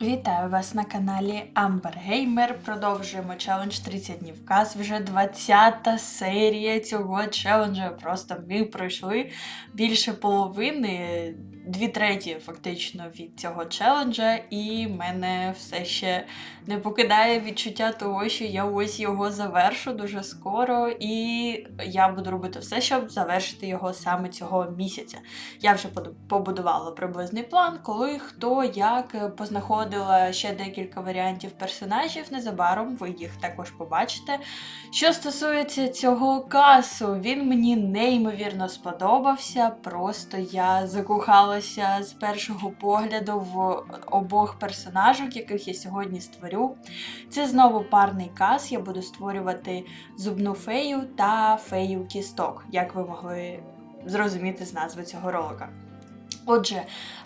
Вітаю вас на каналі Amber Gamer. Продовжуємо челендж 30 днів каз. Вже 20-та серія цього челенджа. Просто ми пройшли більше половини, дві треті фактично від цього челенджа, і мене все ще не покидає відчуття того, що я ось його завершу дуже скоро, і я буду робити все, щоб завершити його саме цього місяця. Я вже побудувала приблизний план, коли хто як е, познаходила ще декілька варіантів персонажів. Незабаром ви їх також побачите. Що стосується цього касу, він мені неймовірно сподобався. Просто я закохалася з першого погляду в обох персонажок, яких я сьогодні створю. Це знову парний кас. Я буду створювати зубну фею та фею кісток, як ви могли зрозуміти з назви цього ролика. Отже,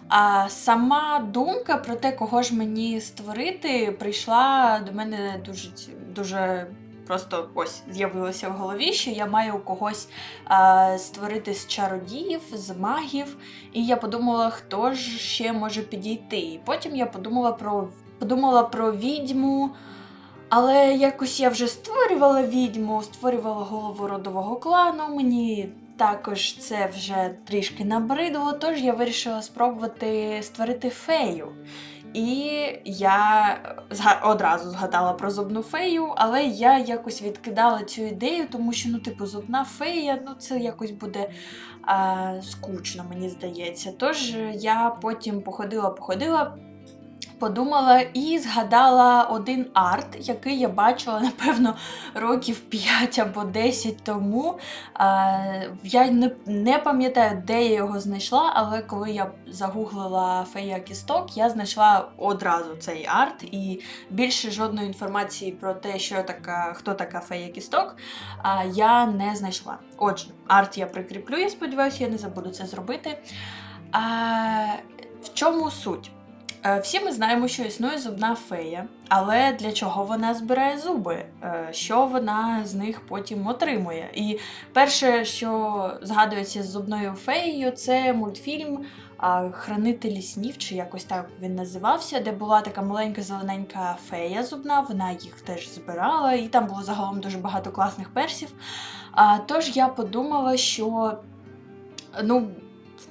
а сама думка про те, кого ж мені створити, прийшла до мене дуже, дуже просто ось з'явилося в голові, що я маю когось а, створити з чародіїв, з магів. І я подумала, хто ж ще може підійти. І потім я подумала про, подумала про відьму. Але якось я вже створювала відьму, створювала голову родового клану. Мені також це вже трішки набридло, тож я вирішила спробувати створити фею. І я одразу згадала про зубну фею, але я якось відкидала цю ідею, тому що, ну, типу, зубна фея, ну це якось буде а, скучно, мені здається. Тож я потім походила-походила, подумала і згадала один арт, який я бачила, напевно, років 5 або 10 тому. Я не, пам'ятаю, де я його знайшла, але коли я загуглила фея кісток, я знайшла одразу цей арт, і більше жодної інформації про те, що така, хто така фея кісток, я не знайшла. Отже, арт я прикріплю, я сподіваюся, я не забуду це зробити. А, в чому суть? Е, Всі ми знаємо, що існує зубна фея, але для чого вона збирає зуби? Е, Що вона з них потім отримує? І перше, що згадується з зубною феєю, це мультфільм Хранителі снів, чи якось так він називався, де була така маленька зелененька фея зубна, вона їх теж збирала, і там було загалом дуже багато класних персів. Тож я подумала, що ну.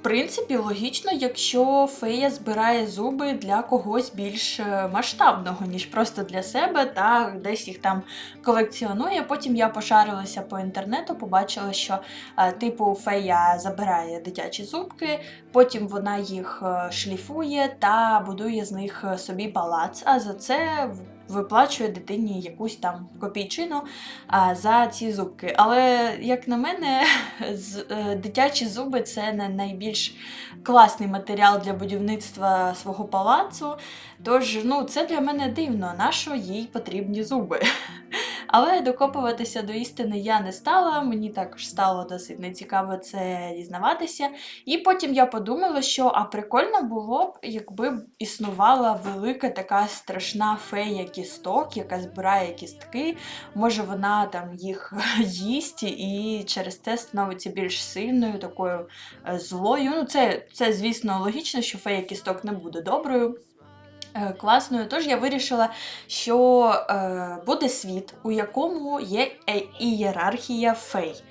Принципі, логічно, якщо фея збирає зуби для когось більш е, масштабного, ніж просто для себе, та десь їх там колекціонує. Потім я пошарилася по інтернету, побачила, що е, типу фея забирає дитячі зубки, потім вона їх е, шліфує та будує з них собі палац. А за це виплачує дитині якусь там копійчину за ці зубки. Але, як на мене, з, е, дитячі зуби це не найбільш класний матеріал для будівництва свого палацу. Тож, ну, це для мене дивно, на що їй потрібні зуби. Але докопуватися до істини я не стала, мені також стало досить нецікаво це дізнаватися. І потім я подумала, що а прикольно було б, якби існувала велика така страшна фея кісток, яка збирає кістки. Може, вона там їх їсть і через це становиться більш сильною, такою е, злою. Ну, це, це звісно, логічно, що фея кісток не буде доброю. Е, Класною, тож я вирішила, що е, буде світ, у якому є е- ієрархія фей.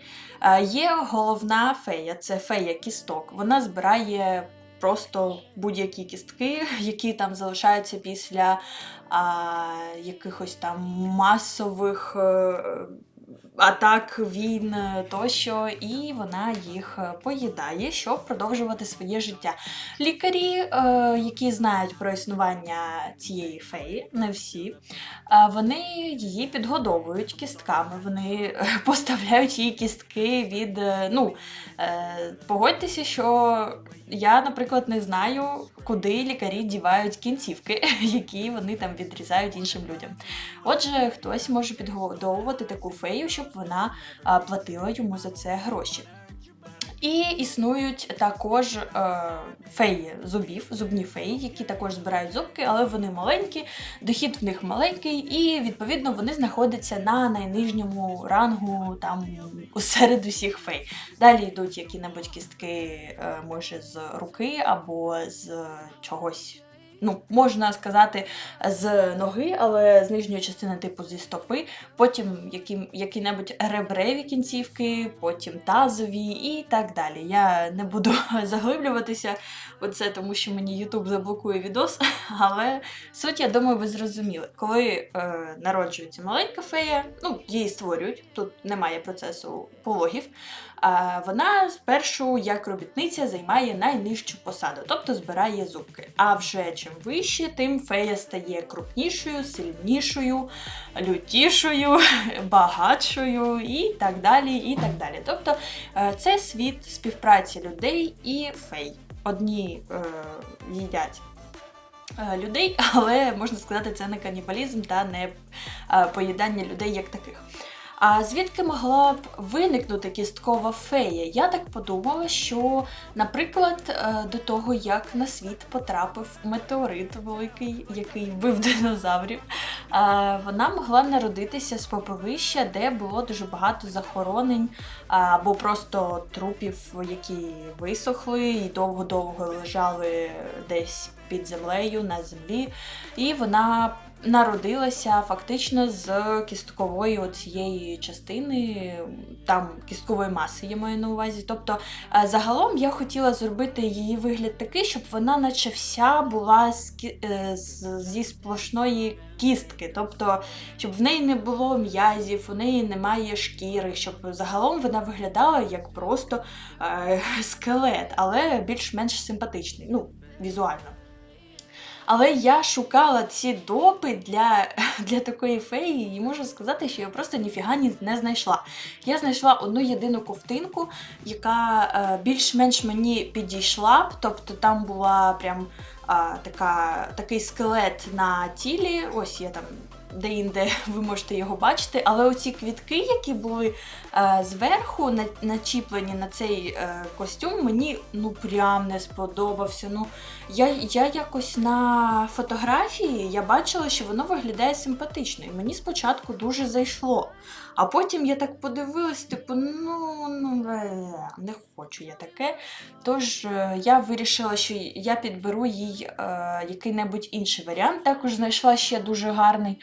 Е, є головна фея, це фея кісток. Вона збирає просто будь-які кістки, які там залишаються після а, якихось там масових е, атак, війн е, тощо, і вона їх е, поїдає, щоб продовжувати своє життя. Лікарі, е, які знають про існування цієї феї, не всі, е, вони її підгодовують кістками. Вони поставляють їй кістки від. Ну, е, погодьтеся, що я, наприклад, не знаю, куди лікарі дівають кінцівки, які вони там відрізають іншим людям. Отже, хтось може підгодовувати таку фею, щоб вона платила йому за це гроші. І існують також е, феї зубів, зубні феї, які також збирають зубки, але вони маленькі, дохід в них маленький, і відповідно вони знаходяться на найнижньому рангу там серед усіх фей. Далі йдуть які-небудь кістки, е, може, з руки або з чогось ну, можна сказати, з ноги, але з нижньої частини, типу, зі стопи, потім які, які-небудь ребреві кінцівки, потім тазові і так далі. Я не буду заглиблюватися в це, тому що мені YouTube заблокує відос, але суть, я думаю, ви зрозуміли. Коли е, народжується маленька фея, ну, її створюють, тут немає процесу пологів. Вона спершу, як робітниця, займає найнижчу посаду, тобто збирає зубки. А вже чим вище, тим фея стає крупнішою, сильнішою, лютішою, багатшою і так далі. і так далі. Тобто е, це світ співпраці людей і фей. Одні е, їдять. е, Людей, але можна сказати, це не канібалізм та не е, поїдання людей як таких. А звідки могла б виникнути кісткова фея? Я так подумала, що, наприклад, е, до того, як на світ потрапив метеорит великий, який вбив динозаврів, вона могла народитися з попелища, де було дуже багато захоронень або просто трупів, які висохли і довго-довго лежали десь під землею на землі. І вона народилася фактично з кісткової цієї частини, там кісткової маси я маю на увазі. Тобто, е, загалом я хотіла зробити її вигляд такий, щоб вона, наче вся була е, зі сплошної кістки, тобто, щоб в неї не було м'язів, у неї немає шкіри, щоб загалом вона виглядала як просто е, скелет, але більш-менш симпатичний, ну, візуально. Але я шукала ці допи для, для такої феї, і можу сказати, що я просто ніфіга ні- не знайшла. Я знайшла одну єдину ковтинку, яка е, більш-менш мені підійшла б, тобто там була прям така, такий скелет на тілі. Ось я там. Де-інде ви можете його бачити, але оці квітки, які були е, зверху на, начіплені на цей е, костюм, мені ну прям не сподобався. Ну, я, я якось на фотографії я бачила, що воно виглядає симпатично, і мені спочатку дуже зайшло. А потім я так подивилась, типу, ну, ну не хочу я таке. Тож е, я вирішила, що я підберу їй е, який-небудь інший варіант. Також знайшла ще дуже гарний.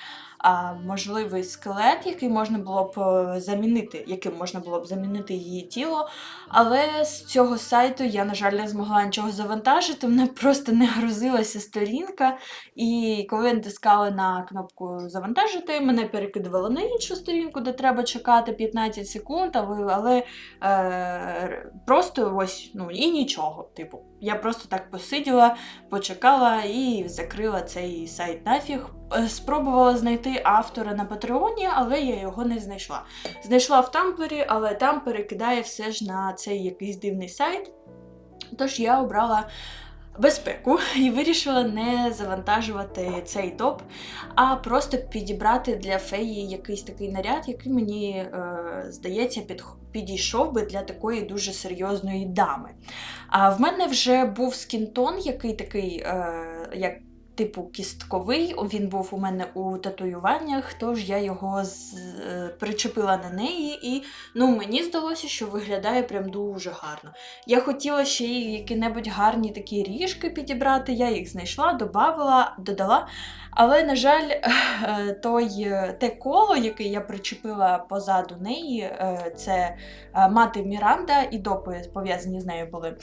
А, можливий скелет, який можна було б е, замінити, яким можна було б замінити її тіло. Але з цього сайту я, на жаль, не змогла нічого завантажити. Мене просто не грузилася сторінка. І коли я натискала на кнопку завантажити, мене перекидувало на іншу сторінку, де треба чекати 15 секунд, але, але е, просто ось ну і нічого. Типу, я просто так посиділа, почекала і закрила цей сайт нафіг. Е, Спробувала знайти автора на Патреоні, але я його не знайшла. Знайшла в Тамблері, але там перекидає все ж на цей якийсь дивний сайт. Тож я обрала безпеку і вирішила не завантажувати цей топ, а просто підібрати для феї якийсь такий наряд, який мені е, здається під, підійшов би для такої дуже серйозної дами. А в мене вже був скінтон, який такий, е, як типу кістковий. Він був у мене у татуюваннях, тож я його з, е, причепила на неї, і ну, мені здалося, що виглядає прям дуже гарно. Я хотіла ще й які-небудь гарні такі ріжки підібрати, я їх знайшла, додавала, додала. Але, на жаль, той, е, те коло, яке я причепила позаду неї, е, це мати Міранда і допи пов'язані з нею були.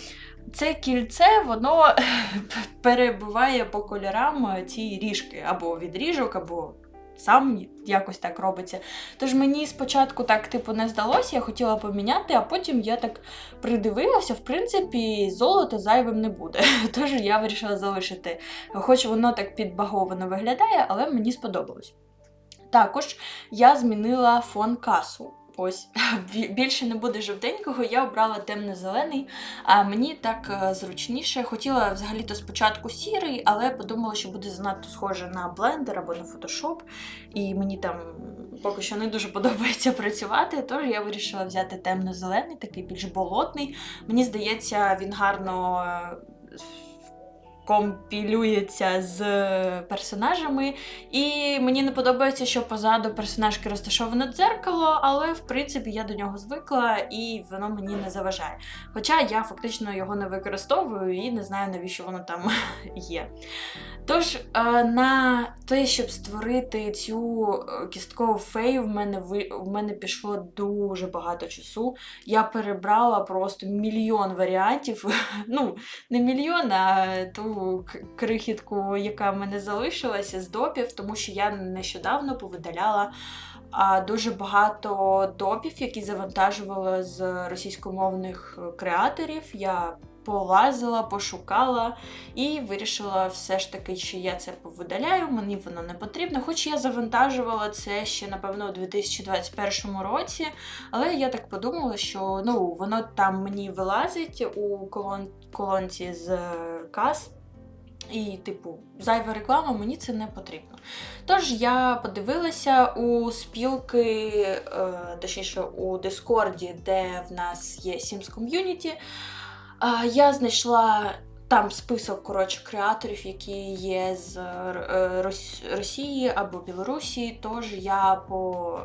Це кільце, воно перебуває по кольорам е, ці ріжки, або від ріжок, або сам якось так робиться. Тож мені спочатку так типу не здалося, я хотіла поміняти, а потім я так придивилася, в принципі, золото зайвим не буде. Тож я вирішила залишити. Хоч воно так підбаговано виглядає, але мені сподобалось. Також я змінила фон касу. Ось більше не буде жовтенького, я обрала темно-зелений, а мені так е, зручніше. Хотіла взагалі-то спочатку сірий, але подумала, що буде занадто схоже на блендер або на фотошоп, і мені там поки що не дуже подобається працювати. Тож я вирішила взяти темно-зелений, такий більш болотний. Мені здається, він гарно. Е, компілюється з персонажами. І мені не подобається, що позаду персонажки розташоване дзеркало, але в принципі я до нього звикла і воно мені не заважає. Хоча я фактично його не використовую і не знаю, навіщо воно там є. Тож, е, на те, щоб створити цю е, кісткову фею, в мене в мене пішло дуже багато часу. Я перебрала просто мільйон варіантів. Ну, не мільйон, а ту крихітку, яка в мене залишилася з допів, тому що я нещодавно повидаляла дуже багато допів, які завантажувала з російськомовних е, креаторів. Я полазила, пошукала і вирішила все ж таки, що я це повидаляю, мені воно не потрібно. Хоч я завантажувала це ще, напевно, у 2021 році, але я так подумала, що ну, воно там мені вилазить у колон... колонці з е, каз. І, типу, зайва реклама, мені це не потрібно. Тож я подивилася у спілки, е, точніше у Дискорді, де в нас є Sims Community. Е, я знайшла там список коротше, креаторів, які є з е, Росії або Білорусі. Тож я по...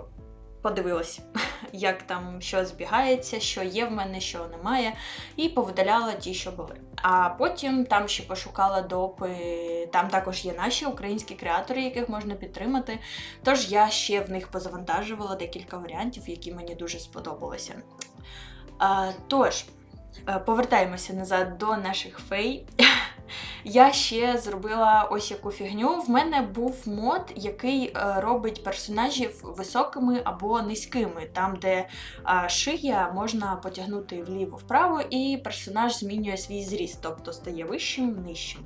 подивилася, як там що збігається, що є в мене, що немає, і повидаляла ті, що були. А потім там ще пошукала допи. Там також є наші українські креатори, яких можна підтримати. Тож я ще в них позавантажувала декілька варіантів, які мені дуже сподобалися. Тож, е, повертаємося назад до наших фей. Я ще зробила ось яку фігню. В мене був мод, який е, робить персонажів високими або низькими, там, де е, шия можна потягнути вліво-вправо, і персонаж змінює свій зріст, тобто стає вищим, нижчим.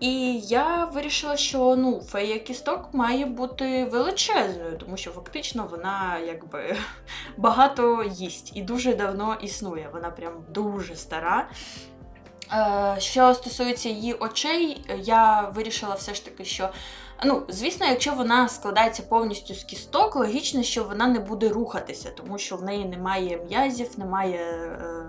І я вирішила, що ну, фея кісток має бути величезною, тому що фактично вона якби багато їсть і дуже давно існує. Вона прям дуже стара. Е, Що стосується її очей, я вирішила все ж таки, що ну, звісно, якщо вона складається повністю з кісток, логічно, що вона не буде рухатися, тому що в неї немає м'язів, немає е,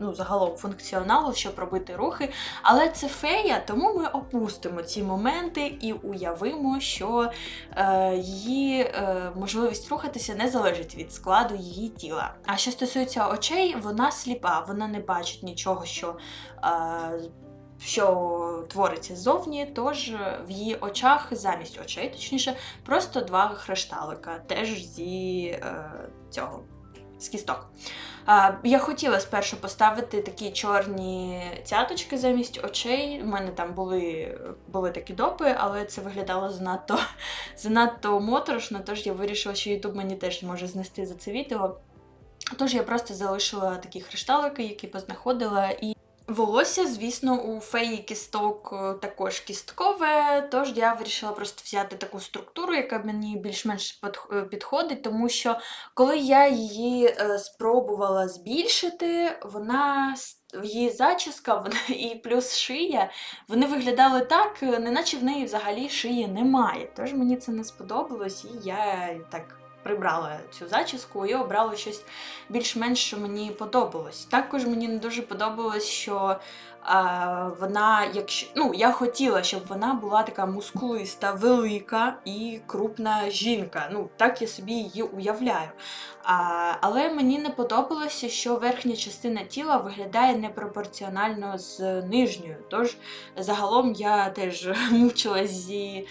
ну, загалом функціоналу, щоб робити рухи. Але це фея, тому ми опустимо ці моменти і уявимо, що е, її е, можливість рухатися не залежить від складу її тіла. А що стосується очей, вона сліпа, вона не бачить нічого, що. Е, що твориться ззовні, тож в її очах, замість очей, точніше, просто два хрешталика, теж зі е, цього з кісток. Я хотіла спершу поставити такі чорні цяточки замість очей. У мене там були, були такі допи, але це виглядало занадто, занадто моторошно, тож я вирішила, що YouTube мені теж може знести за це відео. Тож я просто залишила такі хрешталики, які познаходила, і волосся, звісно, у феї кісток е, також кісткове, тож я вирішила просто взяти таку структуру, яка мені більш-менш е, підходить, тому що коли я її е, спробувала збільшити, вона її зачіска вона, і плюс шия, вони виглядали так, неначе в неї взагалі шиї немає. Тож мені це не сподобалось, і я так прибрала цю зачіску і обрала щось більш-менш що мені подобалось. Також мені не дуже подобалось, що а, вона, якщо ну, я хотіла, щоб вона була така мускулиста, велика і крупна жінка. Ну, так я собі її уявляю. А, але мені не подобалося, що верхня частина тіла виглядає непропорціонально з нижньою. Тож загалом я теж мучилась зі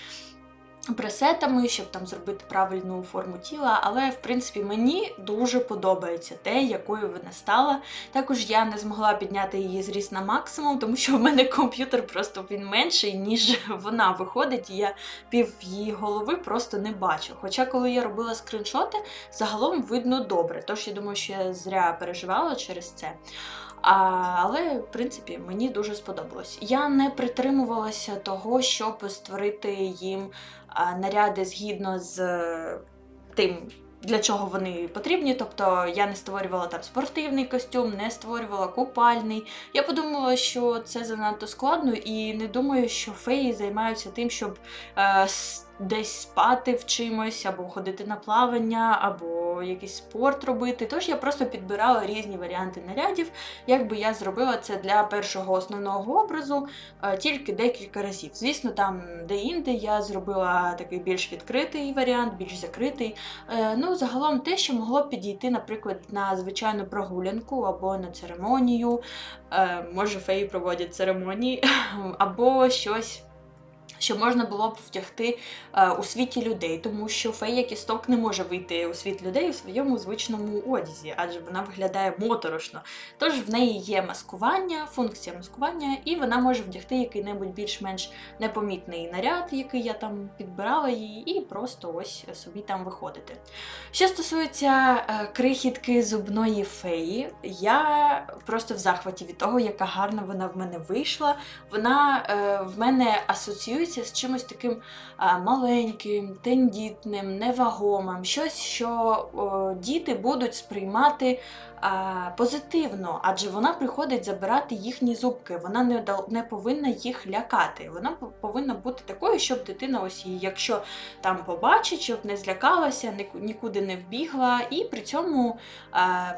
пресетами, щоб там зробити правильну форму тіла, але в принципі мені дуже подобається те, якою вона стала. Також я не змогла підняти її зріст на максимум, тому що в мене комп'ютер просто він менший, ніж вона виходить, і я пів її голови просто не бачу. Хоча, коли я робила скріншоти, загалом видно добре. Тож я думаю, що я зря переживала через це. А, але, в принципі, мені дуже сподобалось. Я не притримувалася того, щоб створити їм наряди згідно з е, тим. Для чого вони потрібні, тобто я не створювала там спортивний костюм, не створювала купальний. Я подумала, що це занадто складно, і не думаю, що феї займаються тим, щоб е, десь спати в чимось, або ходити на плавання, або якийсь спорт робити. Тож я просто підбирала різні варіанти нарядів, як би я зробила це для першого основного образу е, тільки декілька разів. Звісно, там де-інде я зробила такий більш відкритий варіант, більш закритий. Е, Ну, загалом те, що могло підійти, наприклад, на звичайну прогулянку або на церемонію. Е, Може, феї проводять церемонії, або щось. Що можна було б втягти е, у світі людей, тому що фея кісток не може вийти у світ людей у своєму звичному одязі, адже вона виглядає моторошно. Тож в неї є маскування, функція маскування, і вона може вдягти який-небудь більш-менш непомітний наряд, який я там підбирала їй, і просто ось собі там виходити. Що стосується е, крихітки зубної феї, я просто в захваті від того, яка гарна вона в мене вийшла. Вона е, в мене асоціюється з чимось таким маленьким, тендітним, невагомим, щось, що діти будуть сприймати позитивно, адже вона приходить забирати їхні зубки. Вона не, повинна їх лякати. Вона повинна бути такою, щоб дитина ось її, якщо там побачить, щоб не злякалася, нікуди не вбігла. І при цьому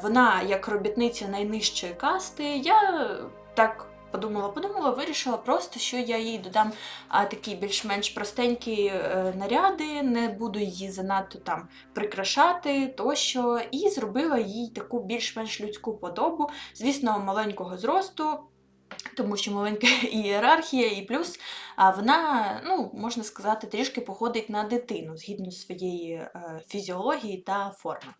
вона, як робітниця найнижчої касти, я так. Подумала, подумала, вирішила просто, що я їй додам а, такі більш-менш простенькі е, наряди, не буду її занадто там прикрашати тощо, і зробила їй таку більш-менш людську подобу, звісно, маленького зросту. Тому що маленька ієрархія, і плюс вона, ну, можна сказати, трішки походить на дитину згідно своєї е, фізіології та форми.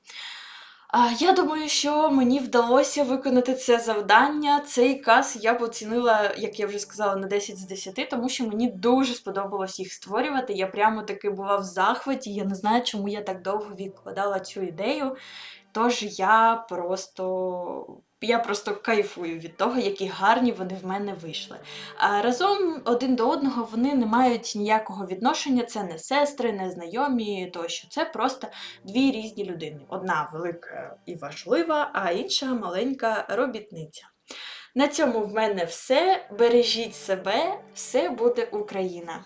Я думаю, що мені вдалося виконати це завдання. Цей каз я б оцінила, як я вже сказала, на 10 з 10, тому що мені дуже сподобалось їх створювати. Я прямо таки була в захваті. Я не знаю, чому я так довго відкладала цю ідею. Тож я просто. Я просто кайфую від того, які гарні вони в мене вийшли. А разом один до одного вони не мають ніякого відношення. Це не сестри, не знайомі тощо. Це просто дві різні людини. Одна велика і важлива, а інша маленька робітниця. На цьому в мене все. Бережіть себе, все буде Україна!